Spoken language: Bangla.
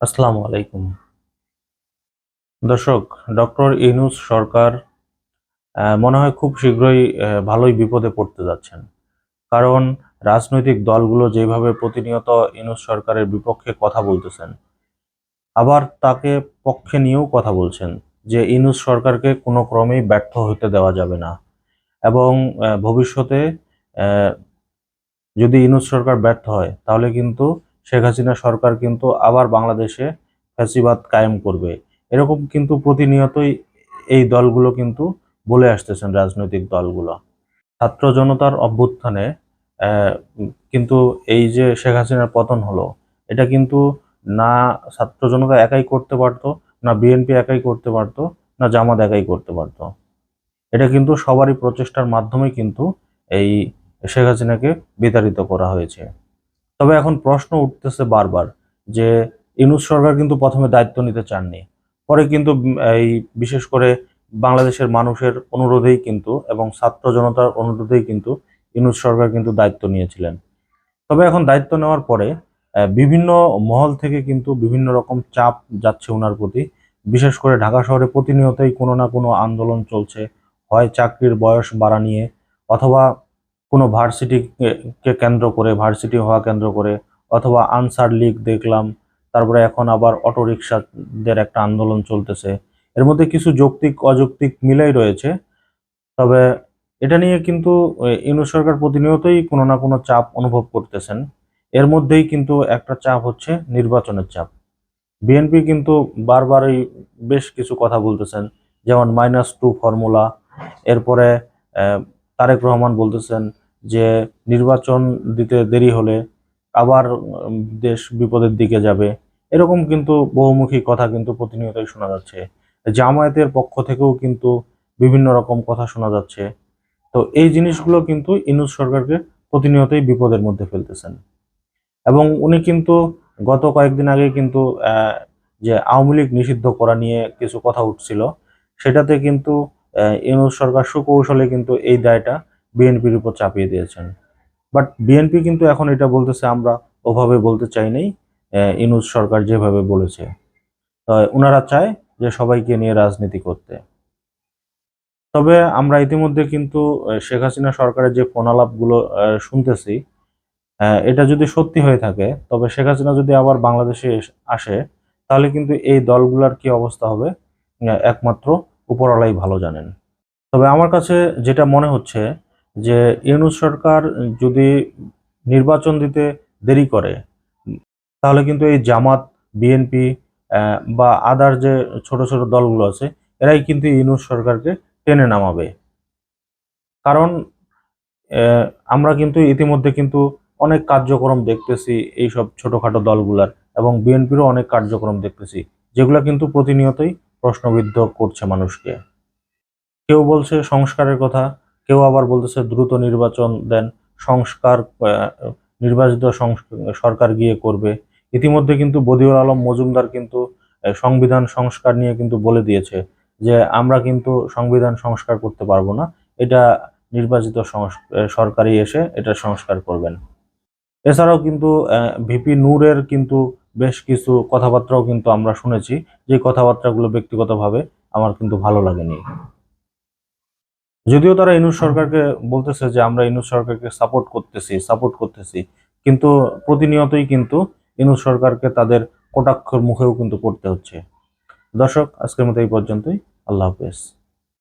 আসসালামু আলাইকুম। দর্শক, ডক্টর ইনুস সরকার মনে হয় খুব শীঘ্রই ভালোই বিপদে পড়তে যাচ্ছেন। কারণ রাজনৈতিক দলগুলো যেভাবে প্রতিনিয়ত ইনুস সরকারের বিপক্ষে কথা বলতেছেন, আবার তাকে পক্ষে নিয়েও কথা বলছেন যে ইনুস সরকারকে কোনো ক্রমেই ব্যর্থ হতে দেওয়া যাবে না। এবং ভবিষ্যতে যদি ইনুস সরকার ব্যর্থ হয়, তাহলে কিন্তু শেখ হাসিনা সরকার কিন্তু আবার বাংলাদেশে ফ্যাসিবাদ কায়েম করবে। এরকম কিন্তু প্রতিনিয়তই এই দলগুলো কিন্তু বলে আসতেছেন, রাজনৈতিক দলগুলো। ছাত্র জনতার অভ্যুত্থানে কিন্তু এই যে শেখ হাসিনার পতন হলো, এটা কিন্তু না ছাত্র জনতা একাই করতে পারতো, না বিএনপি একাই করতে পারতো, না জামাত একাই করতে পারতো। এটা কিন্তু সবারই প্রচেষ্টার মাধ্যমে কিন্তু এই শেখ হাসিনাকে বিতাড়িত করা হয়েছে। তবে এখন প্রশ্ন উঠতেছে বারবার যে ইউনুস সরকার কিন্তু প্রথমে দায়িত্ব নিতে চাননি। পরে কিন্তু এই বিশেষ করে বাংলাদেশের মানুষের অনুরোধেই কিন্তু এবং ছাত্র জনতার অনুরোধেই কিন্তু ইউনুস সরকার কিন্তু দায়িত্ব নিয়েছিলেন। তবে এখন দায়িত্ব নেওয়ার পরে বিভিন্ন মহল থেকে কিন্তু বিভিন্ন রকম চাপ যাচ্ছে ওনার প্রতি। বিশেষ করে ঢাকা শহরে প্রতিনিয়তই কোনো না কোনো আন্দোলন চলছে। হয় চাকরির বয়স বাড়া নিয়ে অথবা কোনো ভার্সিটিকে কেন্দ্র করে ভার্সিটি হওয়া কেন্দ্র করে অথবা আনসার লীগ দেখলাম তারপরে এখন আবার অটো রিক্সাদের একটা আন্দোলন চলতেছে। এর মধ্যে কিছু যৌক্তিক অযৌক্তিক মিলাই রয়েছে তবে এটা নিয়ে কিন্তু আহ, সরকার প্রতিনিয়তই কোনো না কোনো চাপ অনুভব করতেছেন। এর মধ্যেই কিন্তু একটা চাপ হচ্ছে নির্বাচনের চাপ। বিএনপি কিন্তু বারবারই বেশ কিছু কথা বলতেছেন যেমন মাইনাস টু ফর্মুলা এরপরে তারেক রহমান বলতেছেন যে, নির্বাচন দিতে দেরি হলে আবার দেশ বিপদের দিকে যাবে। এরকম কিন্তু বহুমুখী কথা কিন্তু প্রতিনিয়তই শোনা যাচ্ছে। জামায়াতের পক্ষ থেকেও কিন্তু বিভিন্ন রকম কথা শোনা যাচ্ছে। তো এই জিনিসগুলো কিন্তু ইনুস সরকারকে প্রতিনিয়তই বিপদের মধ্যে ফেলতেছেন। এবং উনি কিন্তু গত কয়েকদিন আগে কিন্তু যে আওয়ামী লীগ নিষিদ্ধ করা নিয়ে কিছু কথা উঠছিল, সেটাতে কিন্তু ইউনূস সরকার সুকৌশলে কিন্তু এই দায়টা বিএনপির উপর চাপিয়ে দিয়েছেন। বাট বিএনপি কিন্তু এখন এটা বলতেছে, আমরা ওভাবে বলতে চাই নাই ইউনূস সরকার যেভাবে বলেছে। ওনারা চায় যে সবাইকে নিয়ে রাজনীতি করতে। তবে আমরা ইতিমধ্যে কিন্তু শেখ হাসিনা সরকারের যে ফোনালাপগুলো শুনতেছি এটা যদি সত্যি হয়ে থাকে, তবে শেখ হাসিনা যদি আবার বাংলাদেশে আসে, তাহলে কিন্তু এই দলগুলোর কি অবস্থা হবে? একমাত্র উপরওয়ালাই ভালো জানেন। তবে আমার কাছে যেটা মনে হচ্ছে যে ইউনূস সরকার যদি নির্বাচন দিতে দেরি করে, তাহলে কিন্তু এই জামাত, বিএনপি বা আদার যে ছোট ছোট দলগুলো আছে, এরাই কিন্তু ইউনূস সরকারকে টেনে নামাবে। কারণ আমরা কিন্তু ইতিমধ্যে কিন্তু অনেক কার্যক্রম দেখতেছি এইসব ছোটখাটো দলগুলার এবং বিএনপিরও অনেক কার্যক্রম দেখতেছি, যেগুলো কিন্তু প্রতিনিয়তই প্রশ্নবিদ্ধ করছে মানুষকে। কেউ বলছে সংস্কারের কথা, কেউ আবার বলতেছে দ্রুত নির্বাচন দেন, সংস্কার নির্বাচিত সরকার গিয়ে করবে। ইতিমধ্যে কিন্তু বদিউল আলম মজুমদার কিন্তু সংবিধান সংস্কার নিয়ে কিন্তু বলে দিয়েছে যে আমরা কিন্তু সংবিধান সংস্কার করতে পারব না। এটা নির্বাচিত সরকারই এসে এটা সংস্কার করবেন। এছাড়াও কিন্তু ভিপি নূরের কিন্তু বেশ কিছু কথাবার্তাও কিন্তু আমরা শুনেছি। যে কথাবার্তাগুলো ব্যক্তিগতভাবে আমার কিন্তু ভালো লাগেনি। যদিও তারা ইনুস সরকারকে বলতেছে যে আমরা ইনুস সরকারকে সাপোর্ট করতেছি সাপোর্ট করতেছি। কিন্তু প্রতিনিয়তই কিন্তু ইনুস সরকারকে তাদের কটাক্ষর মুখেও কিন্তু পড়তে হচ্ছে। দর্শক, আজকের মতো এই পর্যন্তই। আল্লাহ হাফেজ।